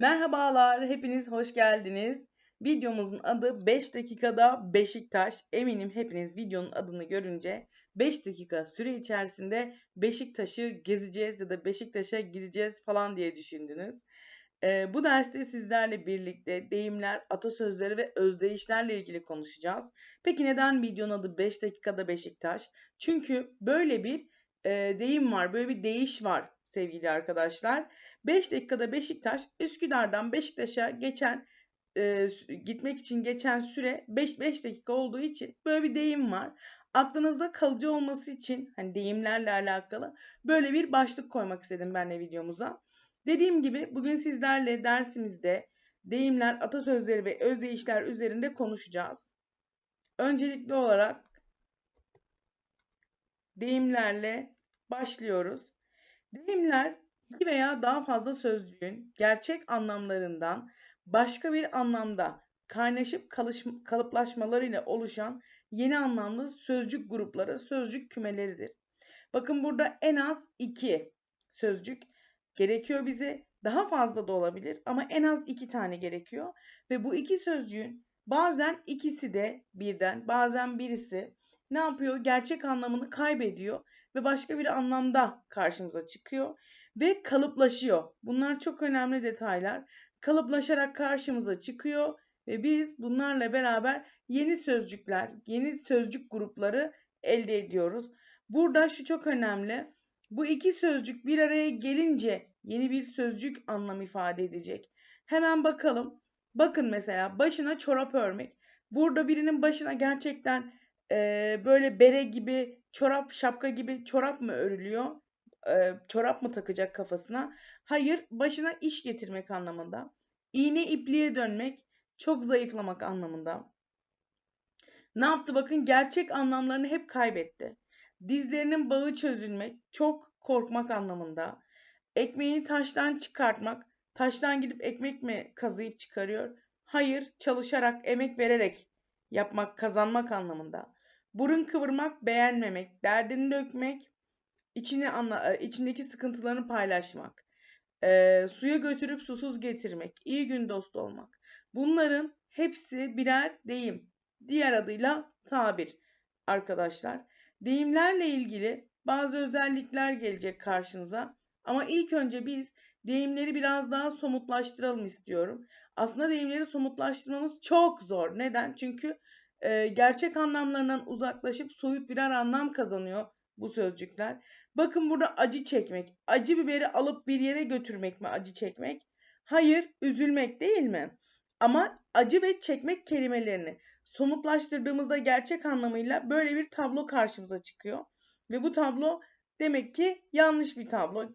Merhabalar, hepiniz hoş geldiniz. Videomuzun adı 5 dakikada Beşiktaş. Eminim hepiniz videonun adını görünce 5 dakika süre içerisinde Beşiktaş'ı gezeceğiz ya da Beşiktaş'a gideceğiz falan diye düşündünüz. Ee, bu derste sizlerle birlikte deyimler, atasözleri ve özdeyişlerle ilgili konuşacağız. Peki neden videonun adı 5 dakikada Beşiktaş? Çünkü böyle bir e, deyim var, böyle bir deyiş var sevgili arkadaşlar. 5 dakikada Beşiktaş Üsküdar'dan Beşiktaş'a geçen e, gitmek için geçen süre 5 5 dakika olduğu için böyle bir deyim var. Aklınızda kalıcı olması için hani deyimlerle alakalı böyle bir başlık koymak istedim ben de videomuza. Dediğim gibi bugün sizlerle dersimizde deyimler, atasözleri ve özdeyişler üzerinde konuşacağız. Öncelikli olarak deyimlerle başlıyoruz. Deyimler bir veya daha fazla sözcüğün gerçek anlamlarından başka bir anlamda kaynaşıp kalıplaşmalarıyla oluşan yeni anlamlı sözcük grupları, sözcük kümeleridir. Bakın burada en az iki sözcük gerekiyor bize. Daha fazla da olabilir ama en az iki tane gerekiyor. Ve bu iki sözcüğün bazen ikisi de birden, bazen birisi ne yapıyor? Gerçek anlamını kaybediyor ve başka bir anlamda karşımıza çıkıyor ve kalıplaşıyor. Bunlar çok önemli detaylar. Kalıplaşarak karşımıza çıkıyor ve biz bunlarla beraber yeni sözcükler, yeni sözcük grupları elde ediyoruz. Burada şu çok önemli. Bu iki sözcük bir araya gelince yeni bir sözcük anlam ifade edecek. Hemen bakalım. Bakın mesela başına çorap örmek. Burada birinin başına gerçekten e, böyle bere gibi, çorap, şapka gibi çorap mı örülüyor? E, çorap mı takacak kafasına? Hayır, başına iş getirmek anlamında. İğne ipliğe dönmek, çok zayıflamak anlamında. Ne yaptı bakın gerçek anlamlarını hep kaybetti. Dizlerinin bağı çözülmek, çok korkmak anlamında. Ekmeğini taştan çıkartmak, taştan gidip ekmek mi kazıyıp çıkarıyor? Hayır, çalışarak, emek vererek yapmak, kazanmak anlamında. Burun kıvırmak, beğenmemek, derdini dökmek, içini anla, e, içindeki sıkıntılarını paylaşmak, e, suya götürüp susuz getirmek, iyi gün dostu olmak. Bunların hepsi birer deyim. Diğer adıyla tabir arkadaşlar. Deyimlerle ilgili bazı özellikler gelecek karşınıza. Ama ilk önce biz deyimleri biraz daha somutlaştıralım istiyorum. Aslında deyimleri somutlaştırmamız çok zor. Neden? Çünkü e, gerçek anlamlarından uzaklaşıp soyut birer anlam kazanıyor bu sözcükler. Bakın burada acı çekmek. Acı biberi alıp bir yere götürmek mi acı çekmek? Hayır, üzülmek değil mi? Ama acı ve çekmek kelimelerini somutlaştırdığımızda gerçek anlamıyla böyle bir tablo karşımıza çıkıyor. Ve bu tablo demek ki yanlış bir tablo.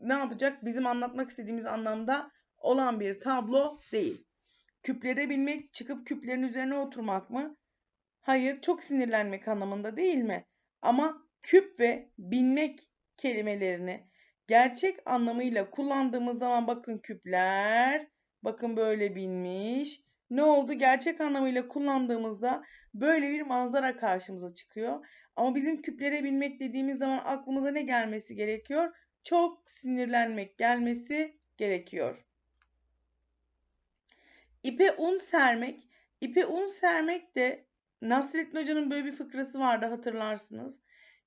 Ne yapacak? Bizim anlatmak istediğimiz anlamda olan bir tablo değil. Küplere binmek, çıkıp küplerin üzerine oturmak mı? Hayır, çok sinirlenmek anlamında değil mi? Ama küp ve binmek kelimelerini gerçek anlamıyla kullandığımız zaman bakın küpler, bakın böyle binmiş. Ne oldu? Gerçek anlamıyla kullandığımızda böyle bir manzara karşımıza çıkıyor. Ama bizim küplere binmek dediğimiz zaman aklımıza ne gelmesi gerekiyor? Çok sinirlenmek gelmesi gerekiyor. İpe un sermek. İpe un sermek de Nasrettin Hoca'nın böyle bir fıkrası vardı hatırlarsınız.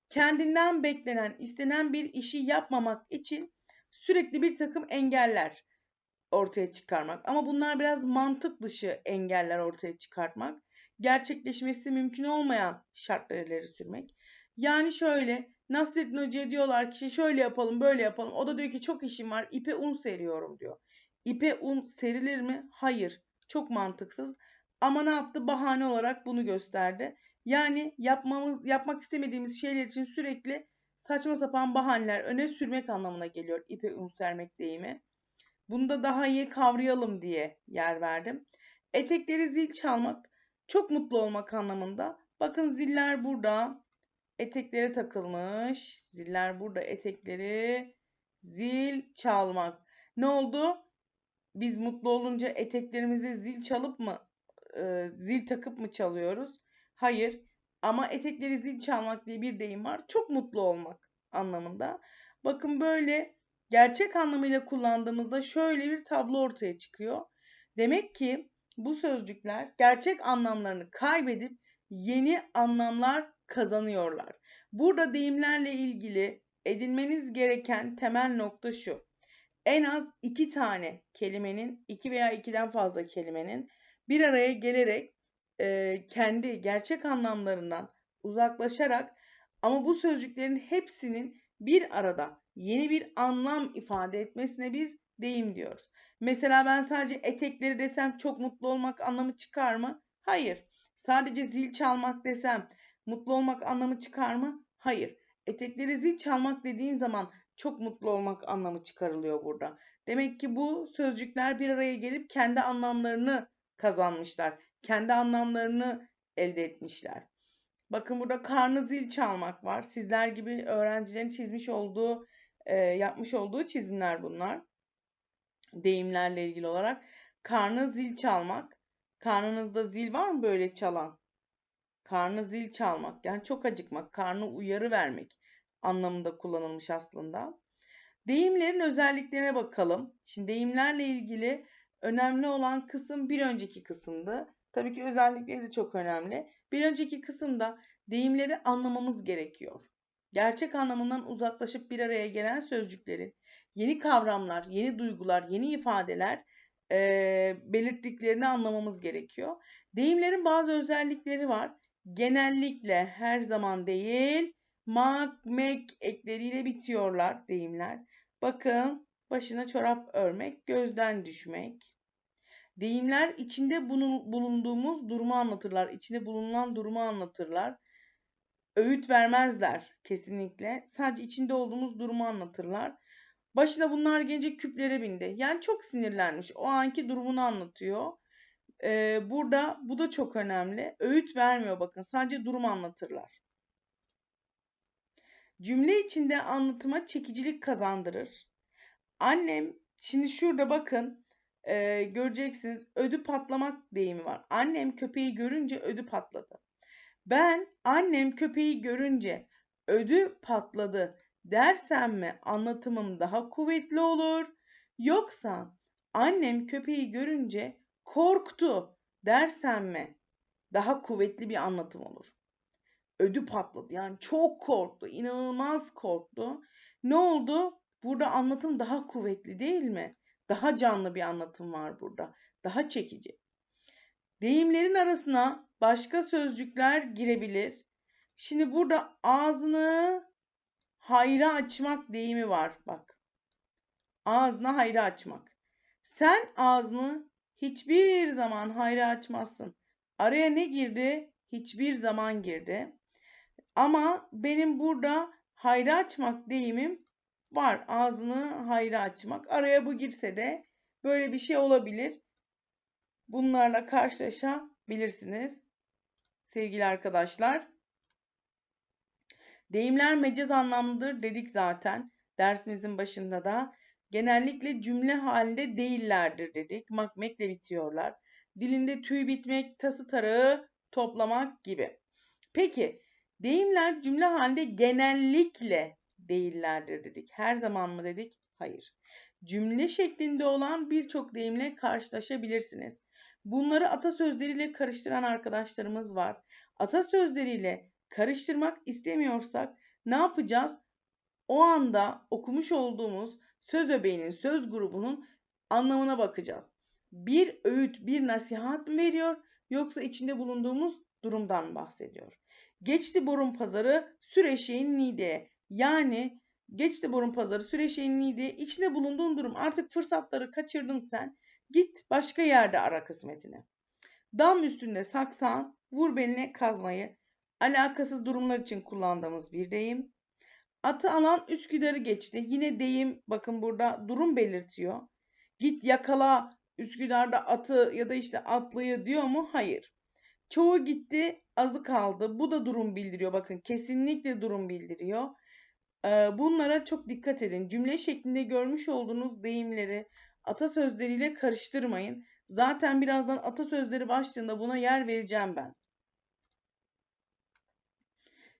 Kendinden beklenen, istenen bir işi yapmamak için sürekli bir takım engeller ortaya çıkarmak. Ama bunlar biraz mantık dışı engeller ortaya çıkartmak. Gerçekleşmesi mümkün olmayan şartlar ileri sürmek. Yani şöyle Nasrettin Hoca'ya diyorlar ki şöyle yapalım böyle yapalım. O da diyor ki çok işim var ipe un seriyorum diyor. İpe un serilir mi? Hayır. Çok mantıksız. Ama ne yaptı? Bahane olarak bunu gösterdi. Yani yapmamız yapmak istemediğimiz şeyler için sürekli saçma sapan bahaneler öne sürmek anlamına geliyor ipe un sermek deyimi. Bunu da daha iyi kavrayalım diye yer verdim. Etekleri zil çalmak çok mutlu olmak anlamında. Bakın ziller burada. Etekleri takılmış. Ziller burada etekleri zil çalmak. Ne oldu? Biz mutlu olunca eteklerimize zil çalıp mı e, zil takıp mı çalıyoruz? Hayır. Ama etekleri zil çalmak diye bir deyim var. Çok mutlu olmak anlamında. Bakın böyle gerçek anlamıyla kullandığımızda şöyle bir tablo ortaya çıkıyor. Demek ki bu sözcükler gerçek anlamlarını kaybedip yeni anlamlar kazanıyorlar. Burada deyimlerle ilgili edinmeniz gereken temel nokta şu. En az iki tane kelimenin, iki veya ikiden fazla kelimenin bir araya gelerek e, kendi gerçek anlamlarından uzaklaşarak ama bu sözcüklerin hepsinin bir arada yeni bir anlam ifade etmesine biz deyim diyoruz. Mesela ben sadece etekleri desem çok mutlu olmak anlamı çıkar mı? Hayır. Sadece zil çalmak desem mutlu olmak anlamı çıkar mı? Hayır. Etekleri zil çalmak dediğin zaman çok mutlu olmak anlamı çıkarılıyor burada. Demek ki bu sözcükler bir araya gelip kendi anlamlarını kazanmışlar. Kendi anlamlarını elde etmişler. Bakın burada karnı zil çalmak var. Sizler gibi öğrencilerin çizmiş olduğu, e, yapmış olduğu çizimler bunlar. Deyimlerle ilgili olarak. Karnı zil çalmak. Karnınızda zil var mı böyle çalan? Karnı zil çalmak. Yani çok acıkmak, karnı uyarı vermek anlamında kullanılmış aslında. Deyimlerin özelliklerine bakalım. Şimdi deyimlerle ilgili önemli olan kısım bir önceki kısımdı. Tabii ki özellikleri de çok önemli. Bir önceki kısımda deyimleri anlamamız gerekiyor. Gerçek anlamından uzaklaşıp bir araya gelen sözcüklerin yeni kavramlar, yeni duygular, yeni ifadeler e, belirttiklerini anlamamız gerekiyor. Deyimlerin bazı özellikleri var. Genellikle her zaman değil, mak, mek ekleriyle bitiyorlar deyimler. Bakın başına çorap örmek, gözden düşmek. Deyimler içinde bulunduğumuz durumu anlatırlar. İçinde bulunan durumu anlatırlar. Öğüt vermezler kesinlikle. Sadece içinde olduğumuz durumu anlatırlar. Başına bunlar gelince küplere bindi. Yani çok sinirlenmiş. O anki durumunu anlatıyor. Ee, burada bu da çok önemli. Öğüt vermiyor bakın. Sadece durum anlatırlar. Cümle içinde anlatıma çekicilik kazandırır. Annem şimdi şurada bakın e, göreceksiniz ödü patlamak deyimi var. Annem köpeği görünce ödü patladı. Ben annem köpeği görünce ödü patladı dersem mi anlatımım daha kuvvetli olur yoksa annem köpeği görünce korktu dersem mi daha kuvvetli bir anlatım olur. Ödü patladı yani çok korktu inanılmaz korktu. Ne oldu? Burada anlatım daha kuvvetli değil mi? Daha canlı bir anlatım var burada. Daha çekici. Deyimlerin arasına başka sözcükler girebilir. Şimdi burada ağzını hayra açmak deyimi var. Bak. Ağzını hayra açmak. Sen ağzını hiçbir zaman hayra açmazsın. Araya ne girdi? Hiçbir zaman girdi. Ama benim burada hayra açmak deyimim var. Ağzını hayra açmak. Araya bu girse de böyle bir şey olabilir. Bunlarla karşılaşabilirsiniz. Sevgili arkadaşlar. Deyimler mecaz anlamlıdır dedik zaten. Dersimizin başında da. Genellikle cümle halinde değillerdir dedik. Makmekle bitiyorlar. Dilinde tüy bitmek, tası tarağı toplamak gibi. Peki deyimler cümle halinde genellikle değillerdir dedik. Her zaman mı dedik? Hayır. Cümle şeklinde olan birçok deyimle karşılaşabilirsiniz. Bunları atasözleriyle karıştıran arkadaşlarımız var. Atasözleriyle karıştırmak istemiyorsak ne yapacağız? O anda okumuş olduğumuz söz öbeğinin, söz grubunun anlamına bakacağız. Bir öğüt, bir nasihat mı veriyor yoksa içinde bulunduğumuz durumdan bahsediyor. Geçti borun pazarı Süreşe'in Nide'ye. Yani geçti borun pazarı Süreşe'in Nide'ye. İçinde bulunduğun durum artık fırsatları kaçırdın sen. Git başka yerde ara kısmetini. Dam üstünde saksan, vur beline kazmayı. Alakasız durumlar için kullandığımız bir deyim. Atı alan Üsküdar'ı geçti. Yine deyim bakın burada durum belirtiyor. Git yakala Üsküdar'da atı ya da işte atlıyı diyor mu? Hayır. Çoğu gitti azı kaldı. Bu da durum bildiriyor. Bakın kesinlikle durum bildiriyor. Bunlara çok dikkat edin. Cümle şeklinde görmüş olduğunuz deyimleri atasözleriyle karıştırmayın. Zaten birazdan atasözleri başlığında buna yer vereceğim ben.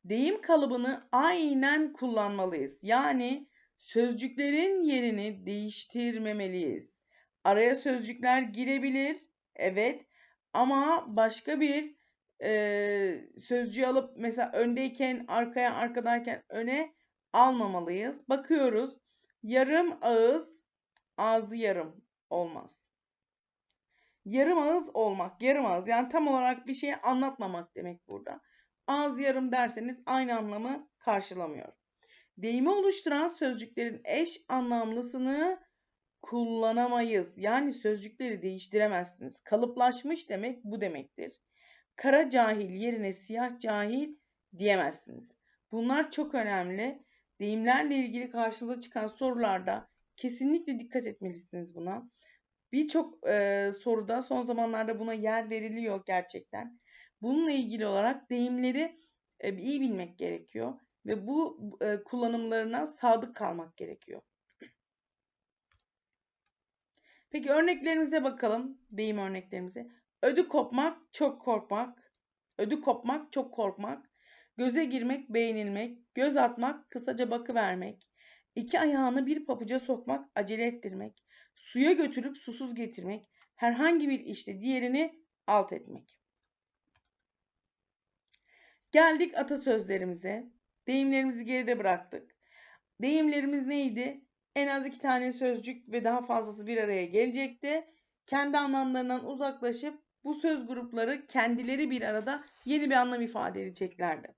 Deyim kalıbını aynen kullanmalıyız. Yani Sözcüklerin yerini değiştirmemeliyiz. Araya sözcükler girebilir, evet. Ama başka bir e, sözcüğü alıp mesela öndeyken arkaya, arkadayken öne almamalıyız. Bakıyoruz. Yarım ağız, ağzı yarım olmaz. Yarım ağız olmak, yarım ağız yani tam olarak bir şeyi anlatmamak demek burada. Ağız yarım derseniz aynı anlamı karşılamıyor. Deyimi oluşturan sözcüklerin eş anlamlısını kullanamayız. Yani sözcükleri değiştiremezsiniz. Kalıplaşmış demek bu demektir. Kara cahil yerine siyah cahil diyemezsiniz. Bunlar çok önemli. Deyimlerle ilgili karşınıza çıkan sorularda kesinlikle dikkat etmelisiniz buna. Birçok e, soruda son zamanlarda buna yer veriliyor gerçekten. Bununla ilgili olarak deyimleri e, iyi bilmek gerekiyor ve bu e, kullanımlarına sadık kalmak gerekiyor. Peki örneklerimize bakalım. Deyim örneklerimize. Ödü kopmak, çok korkmak. Ödü kopmak, çok korkmak. Göze girmek, beğenilmek. Göz atmak, kısaca bakıvermek. İki ayağını bir papuca sokmak, acele ettirmek. Suya götürüp susuz getirmek. Herhangi bir işte diğerini alt etmek. Geldik atasözlerimize. Deyimlerimizi geride bıraktık. Deyimlerimiz neydi? En az iki tane sözcük ve daha fazlası bir araya gelecekti. Kendi anlamlarından uzaklaşıp bu söz grupları kendileri bir arada yeni bir anlam ifade edeceklerdi.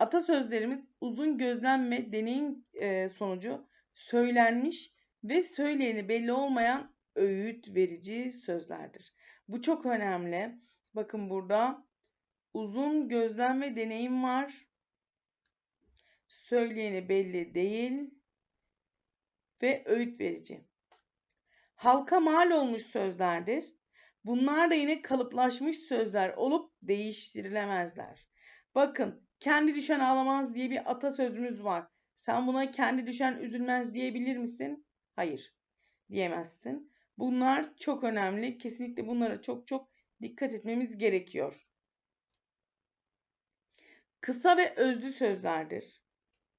Atasözlerimiz uzun gözlem ve deneyim e, sonucu söylenmiş ve söyleyeni belli olmayan öğüt verici sözlerdir. Bu çok önemli. Bakın burada uzun gözlem ve deneyim var. Söyleyeni belli değil ve öğüt verici. Halka mal olmuş sözlerdir. Bunlar da yine kalıplaşmış sözler olup değiştirilemezler. Bakın kendi düşen ağlamaz diye bir atasözümüz var. Sen buna kendi düşen üzülmez diyebilir misin? Hayır diyemezsin. Bunlar çok önemli. Kesinlikle bunlara çok çok dikkat etmemiz gerekiyor. Kısa ve özlü sözlerdir.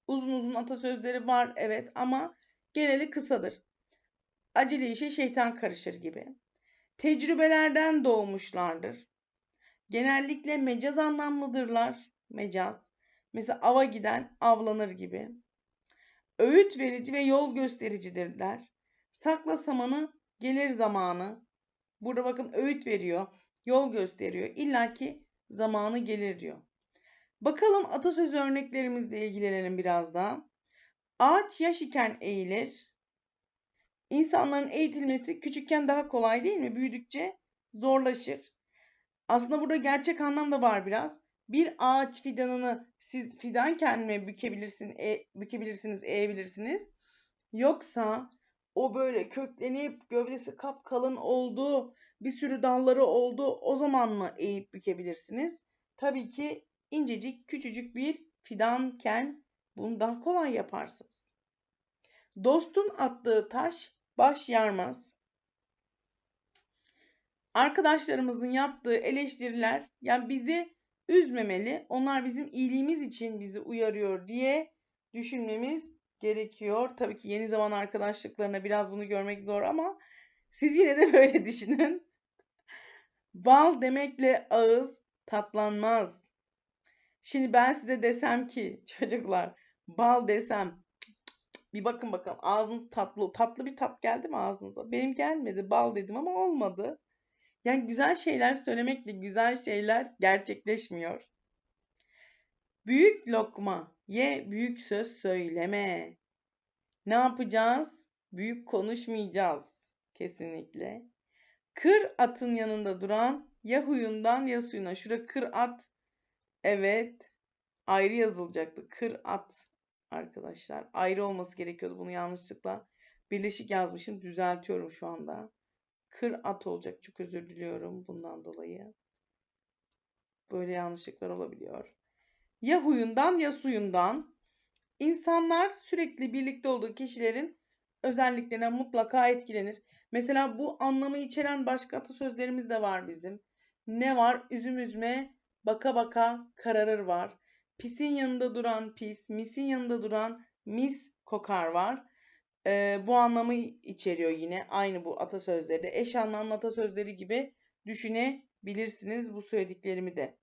Uzun uzun atasözleri var evet ama geneli kısadır. Acele işe şeytan karışır gibi. Tecrübelerden doğmuşlardır. Genellikle mecaz anlamlıdırlar. Mecaz. Mesela ava giden avlanır gibi. Öğüt verici ve yol göstericidirler. Sakla samanı gelir zamanı. Burada bakın öğüt veriyor, yol gösteriyor. İlla ki zamanı gelir diyor. Bakalım atasözü örneklerimizle ilgilenelim biraz daha. Ağaç yaş iken eğilir. İnsanların eğitilmesi küçükken daha kolay değil mi? Büyüdükçe zorlaşır. Aslında burada gerçek anlam da var biraz. Bir ağaç fidanını siz fidan kendime bükebilirsin, e, bükebilirsiniz, eğebilirsiniz. Yoksa o böyle köklenip gövdesi kapkalın oldu, bir sürü dalları oldu. O zaman mı eğip bükebilirsiniz? Tabii ki incecik küçücük bir fidanken bundan kolay yaparsınız. Dostun attığı taş baş yarmaz. Arkadaşlarımızın yaptığı eleştiriler yani bizi üzmemeli. Onlar bizim iyiliğimiz için bizi uyarıyor diye düşünmemiz gerekiyor. Tabii ki yeni zaman arkadaşlıklarına biraz bunu görmek zor ama siz yine de böyle düşünün. Bal demekle ağız tatlanmaz. Şimdi ben size desem ki çocuklar bal desem bir bakın bakalım ağzınız tatlı tatlı bir tat geldi mi ağzınıza? Benim gelmedi bal dedim ama olmadı. Yani güzel şeyler söylemekle güzel şeyler gerçekleşmiyor. Büyük lokma ye büyük söz söyleme. Ne yapacağız? Büyük konuşmayacağız. Kesinlikle. Kır atın yanında duran ya huyundan ya suyuna. Şura kır at. Evet. Ayrı yazılacaktı. Kır at arkadaşlar. Ayrı olması gerekiyordu. Bunu yanlışlıkla birleşik yazmışım. Düzeltiyorum şu anda. Kır at olacak. Çok özür diliyorum bundan dolayı. Böyle yanlışlıklar olabiliyor. Ya huyundan ya suyundan. İnsanlar sürekli birlikte olduğu kişilerin özelliklerine mutlaka etkilenir. Mesela bu anlamı içeren başka atasözlerimiz de var bizim. Ne var? Üzüm üzme, baka baka kararır var. Pisin yanında duran pis, misin yanında duran mis kokar var. E, bu anlamı içeriyor yine. Aynı bu atasözleri de. Eş anlamlı atasözleri gibi düşünebilirsiniz bu söylediklerimi de.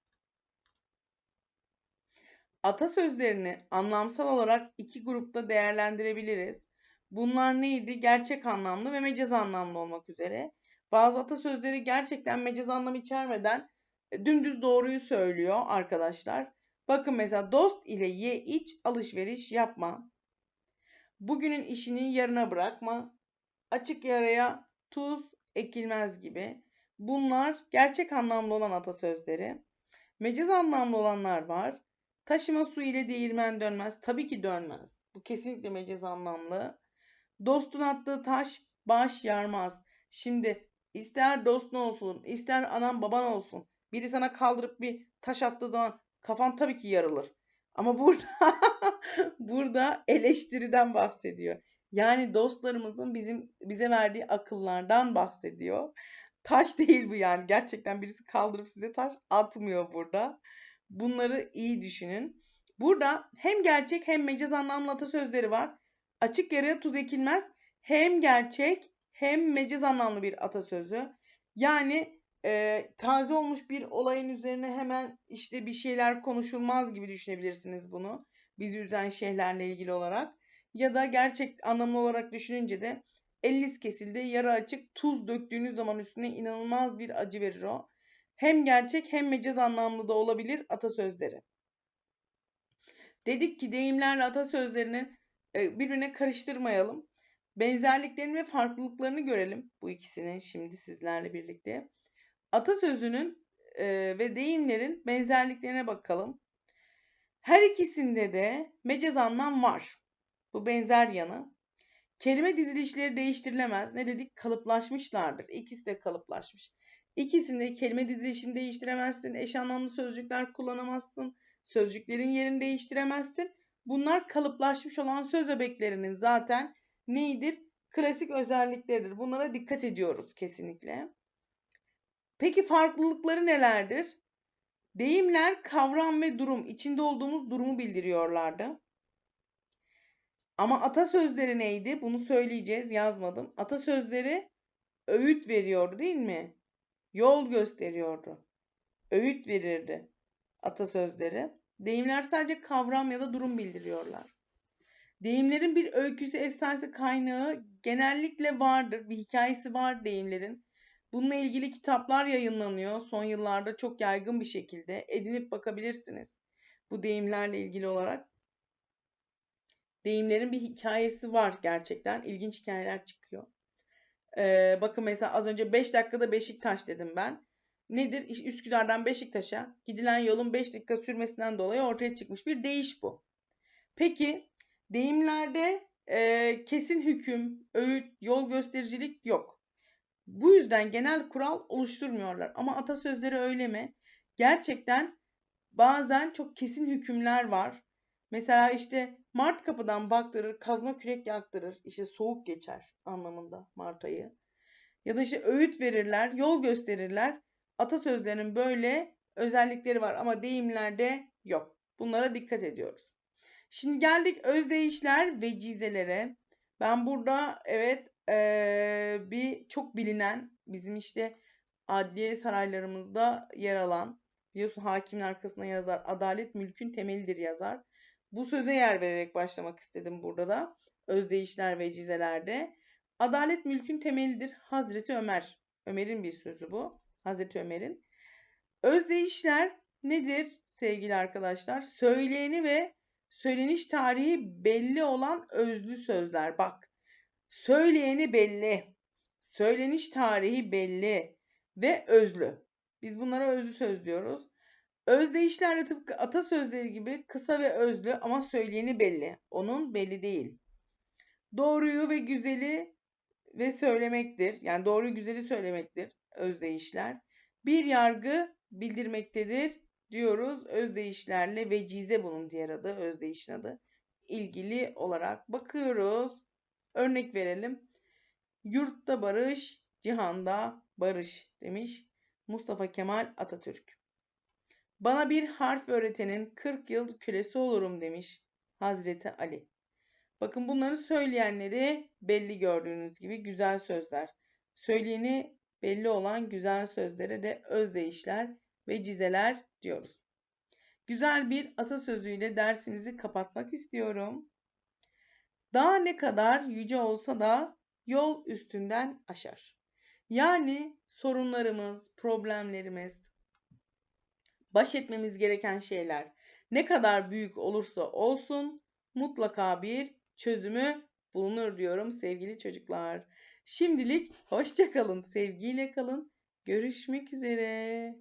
Atasözlerini anlamsal olarak iki grupta değerlendirebiliriz. Bunlar neydi? Gerçek anlamlı ve mecaz anlamlı olmak üzere. Bazı atasözleri gerçekten mecaz anlam içermeden e, dümdüz doğruyu söylüyor arkadaşlar. Bakın mesela dost ile ye iç alışveriş yapma. Bugünün işini yarına bırakma. Açık yaraya tuz ekilmez gibi. Bunlar gerçek anlamlı olan atasözleri. Mecaz anlamlı olanlar var. Taşıma su ile değirmen dönmez. Tabii ki dönmez. Bu kesinlikle mecaz anlamlı. Dostun attığı taş baş yarmaz. Şimdi ister dostun olsun, ister anan baban olsun. Biri sana kaldırıp bir taş attığı zaman kafan tabii ki yarılır. Ama burada burada eleştiriden bahsediyor. Yani dostlarımızın bizim bize verdiği akıllardan bahsediyor. Taş değil bu yani. Gerçekten birisi kaldırıp size taş atmıyor burada. Bunları iyi düşünün. Burada hem gerçek hem mecaz anlamlı atasözleri var. Açık yaraya tuz ekilmez. Hem gerçek hem mecaz anlamlı bir atasözü. Yani e, taze olmuş bir olayın üzerine hemen işte bir şeyler konuşulmaz gibi düşünebilirsiniz bunu. Bizi üzen şeylerle ilgili olarak. Ya da gerçek anlamlı olarak düşününce de eliniz kesildi, yara açık, tuz döktüğünüz zaman üstüne inanılmaz bir acı verir o. Hem gerçek hem mecaz anlamlı da olabilir atasözleri. Dedik ki deyimlerle atasözlerini e, birbirine karıştırmayalım. Benzerliklerini ve farklılıklarını görelim bu ikisinin şimdi sizlerle birlikte. Atasözünün e, ve deyimlerin benzerliklerine bakalım. Her ikisinde de mecaz anlam var. Bu benzer yanı. Kelime dizilişleri değiştirilemez. Ne dedik? Kalıplaşmışlardır. İkisi de kalıplaşmış. İkisinde kelime dizilişini değiştiremezsin. Eş anlamlı sözcükler kullanamazsın. Sözcüklerin yerini değiştiremezsin. Bunlar kalıplaşmış olan söz öbeklerinin zaten neydir? Klasik özellikleridir. Bunlara dikkat ediyoruz kesinlikle. Peki farklılıkları nelerdir? Deyimler kavram ve durum, içinde olduğumuz durumu bildiriyorlardı. Ama atasözleri neydi? Bunu söyleyeceğiz, yazmadım. Atasözleri öğüt veriyordu değil mi? Yol gösteriyordu. Öğüt verirdi atasözleri. Deyimler sadece kavram ya da durum bildiriyorlar. Deyimlerin bir öyküsü, efsanesi kaynağı genellikle vardır. Bir hikayesi var deyimlerin. Bununla ilgili kitaplar yayınlanıyor son yıllarda çok yaygın bir şekilde. Edinip bakabilirsiniz. Bu deyimlerle ilgili olarak. Deyimlerin bir hikayesi var gerçekten. İlginç hikayeler çıkıyor. Ee, bakın mesela az önce 5 dakikada Beşiktaş dedim ben. Nedir? Üsküdar'dan Beşiktaş'a gidilen yolun 5 dakika sürmesinden dolayı ortaya çıkmış bir değiş bu. Peki deyimlerde e, kesin hüküm, öğüt, yol göstericilik yok. Bu yüzden genel kural oluşturmuyorlar. Ama atasözleri öyle mi? Gerçekten bazen çok kesin hükümler var. Mesela işte Mart kapıdan baktırır, kazma kürek yaktırır. İşte soğuk geçer anlamında Mart ayı. Ya da işte öğüt verirler, yol gösterirler. Atasözlerinin böyle özellikleri var ama deyimlerde yok. Bunlara dikkat ediyoruz. Şimdi geldik özdeyişler ve cizelere. Ben burada evet ee, bir çok bilinen bizim işte adliye saraylarımızda yer alan biliyorsun hakimin arkasına yazar adalet mülkün temelidir yazar. Bu söze yer vererek başlamak istedim burada da özdeyişler ve cizelerde. Adalet mülkün temelidir Hazreti Ömer. Ömer'in bir sözü bu. Hazreti Ömer'in. Özdeyişler nedir sevgili arkadaşlar? Söyleyeni ve söyleniş tarihi belli olan özlü sözler. Bak söyleyeni belli, söyleniş tarihi belli ve özlü. Biz bunlara özlü söz diyoruz. Özdeyişler de tıpkı atasözleri gibi kısa ve özlü ama söyleyeni belli. Onun belli değil. Doğruyu ve güzeli ve söylemektir. Yani doğruyu güzeli söylemektir özdeyişler. Bir yargı bildirmektedir diyoruz özdeyişlerle ve cize bunun diğer adı özdeyişin adı ilgili olarak bakıyoruz. Örnek verelim. Yurtta barış, cihanda barış demiş Mustafa Kemal Atatürk. Bana bir harf öğretenin 40 yıl kölesi olurum demiş Hazreti Ali. Bakın bunları söyleyenleri belli gördüğünüz gibi güzel sözler. Söyleyeni belli olan güzel sözlere de özdeyişler ve cizeler diyoruz. Güzel bir atasözüyle dersimizi kapatmak istiyorum. Dağ ne kadar yüce olsa da yol üstünden aşar. Yani sorunlarımız, problemlerimiz, baş etmemiz gereken şeyler ne kadar büyük olursa olsun mutlaka bir çözümü bulunur diyorum sevgili çocuklar. Şimdilik hoşça kalın, sevgiyle kalın. Görüşmek üzere.